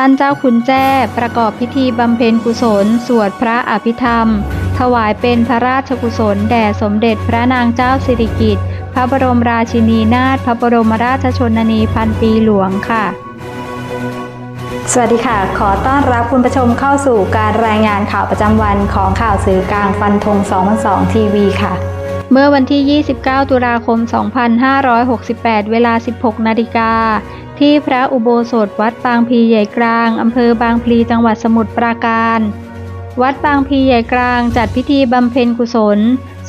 ท่านเจ้าคุณแจ้ประกอบพิธีบำเพ็ญกุศล สวดพระอภิธรรม ถวายเป็นพระราชกุศล แด่สมเด็จพระนางเจ้าสิริกิติ์พระบรมราชินีนาถพระบรมราชชนนีพันปีหลวงค่ะ สวัสดีค่ะ ขอต้อนรับคุณผู้ชมเข้าสู่การรายงานข่าวประจำวันของข่าวสื่อกลางฟันธง 202 ทีวีค่ะ เมื่อวันที่ 29 ตุลาคม 2568 เวลา 16 นาฬิกา ที่พระอุโบสถวัดบางพลีใหญ่กลาง อำเภอบางพลีจังหวัดสมุทรปราการ วัดบางพลีใหญ่กลางจัดพิธีบำเพ็ญกุศล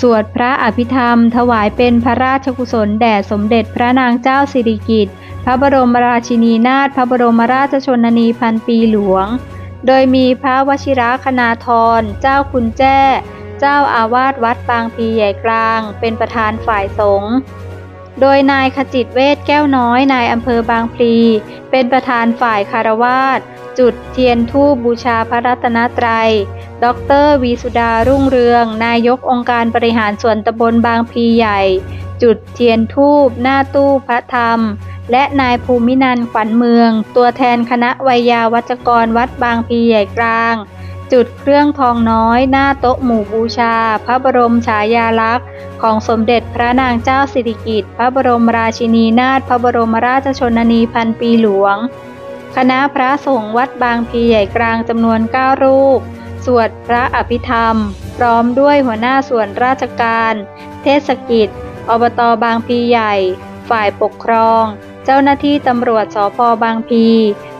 สวดพระอภิธรรม ถวายเป็นพระราชกุศล แด่สมเด็จพระนางเจ้าสิริกิติ์ พระบรมราชินีนาถ พระบรมราชชนนีพันปีหลวง โดยมีพระวชิระคณาธร เจ้าคุณแจ้ เจ้าอาวาสวัดบางพีใหญ่กลาง เป็นประธานฝ่ายสงฆ์โดยนายขจิตเวทแก้วน้อยนายอำเภอบางพลี เป็นประธานฝ่ายคารวาสจุดเทียนทูบบูชาพระรัตนตรัย ดรวีสุดารุ่งเรือง นายกองค์การบริหารส่วนตำบลบางพลีใหญ่ จุดเทียนทูบหน้าตู้พระธรรม และนายภูมินันขวัญเมือง ตัวแทนคณะไวยาวัจกรวัดบางพลีใหญ่กลาง จุดเครื่องทองน้อยหน้าโต๊ะหมู่บูชา พระบรมฉายาลักษณ์ ของสมเด็จพระนางเจ้าสิริกิติ์พระบรมราชินีนาถพระบรมราชชนนีพันปีหลวง คณะพระสงฆ์วัดบางพีใหญ่กลางจำนวน 9 รูป สวดพระอภิธรรม พร้อมด้วยหัวหน้าส่วนราชการ เทศกิจ อบตบางพีใหญ่ ฝ่ายปกครอง เจ้าหน้าที่ตำรวจสพบางพี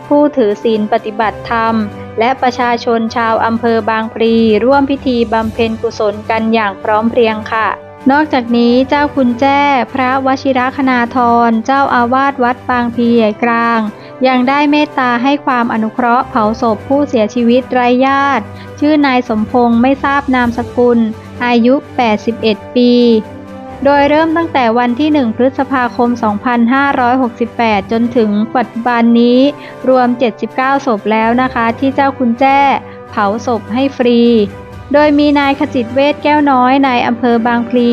ผู้ถือศีลปฏิบัติธรรม และประชาชนชาวอำเภอบางพลีร่วมพิธีบำเพ็ญกุศลกันอย่างพร้อมเพรียงค่ะ นอกจากนี้เจ้าคุณแจ้พระวชิรคณาธร เจ้าอาวาสวัดบางพลีใหญ่กลาง ยังได้เมตตาให้ความอนุเคราะห์เผาศพผู้เสียชีวิตไร้ญาติ ชื่อนายสมพงษ์ไม่ทราบนามสกุล อายุ 81 ปี โดยเริ่มตั้งแต่วันที่ 1 พฤษภาคม 2568 จนถึงปัจจุบันนี้รวม 79 ศพแล้วนะคะ ที่เจ้าคุณแจ้ เผาศพให้ฟรี โดยมีนายขจิตเวทแก้วน้อยนายอำเภอบางพลี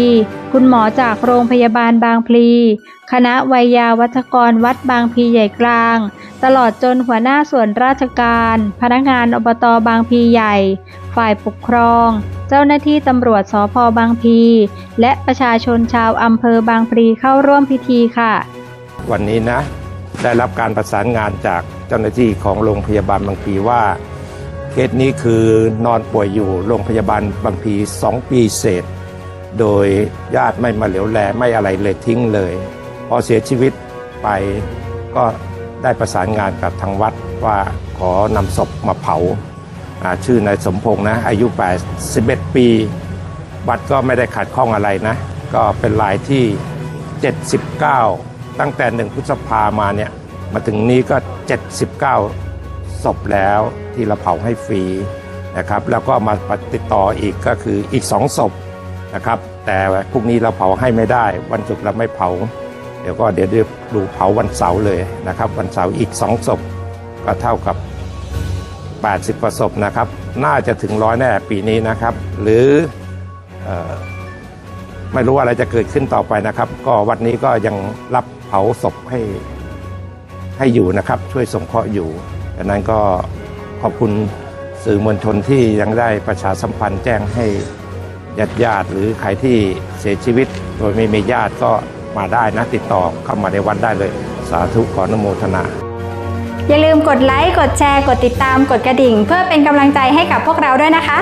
คุณหมอจากโรงพยาบาลบางพลี คณะไวยาวัชกรวัดบางพลีใหญ่กลาง ตลอดจนหัวหน้าส่วนราชการ พนักงานอบตบางพลีใหญ่ ฝ่ายปกครอง เจ้าหน้าที่ตำรวจสพบางพลี และประชาชนชาวอำเภอบางพลีเข้าร่วมพิธีค่ะ วันนี้นะ ได้รับการประสานงานจากเจ้าหน้าที่ของโรงพยาบาลบางพลีว่า เคสนี้คือนอนป่วยอยู่โรงพยาบาลบางพลี2ปีเศษ โดยญาติไม่มาเหลียวแลไม่อะไรเลยทิ้งเลย พอเสียชีวิตไปก็ได้ประสานงานกับทางวัดว่าขอนำศพมาเผา ชื่อนายสมพงษ์นะ อายุ 81 ปีบัตรก็ไม่ได้ขัดข้องอะไรนะ ก็เป็นรายที่ 79 ตั้งแต่1พฤษภามาเนี่ย มาถึงนี้ก็ 79 ศพแล้วที่เราเผาให้ฟรีนะครับแล้วก็มาติดต่ออีกก็คืออีก 2ศพนะครับแต่พรุ่งนี้เราเผาให้ไม่ได้ วันศุกร์เราไม่เผา เดี๋ยวก็เดี๋ยวดูเผาวันเสาร์เลยนะครับ วันเสาร์อีก 2ศพก็เท่ากับ 80กว่าศพนะครับ น่าจะถึงร้อยแน่ปีนี้นะครับ หรืออไม่รู้อะไรจะเกิดขึ้นต่อไปนะครับ ก็วันนี้ก็ยังรับเผาศพให้ให้อยู่นะครับ ช่วยสงเคราะห์อยู่ ดังนั้นก็ขอบคุณสื่อมวลชนที่ยังได้ประชาสัมพันธ์แจ้งให้ญาติญาติหรือใครที่เสียชีวิต โดยไม่มีญาติก็มาได้นะติดต่อเข้ามาในวัดได้เลย สาธุขออนุโมทนา อย่าลืมกดไลค์ กดแชร์ กดติดตาม กดกระดิ่ง เพื่อเป็นกำลังใจให้กับพวกเราด้วยนะคะ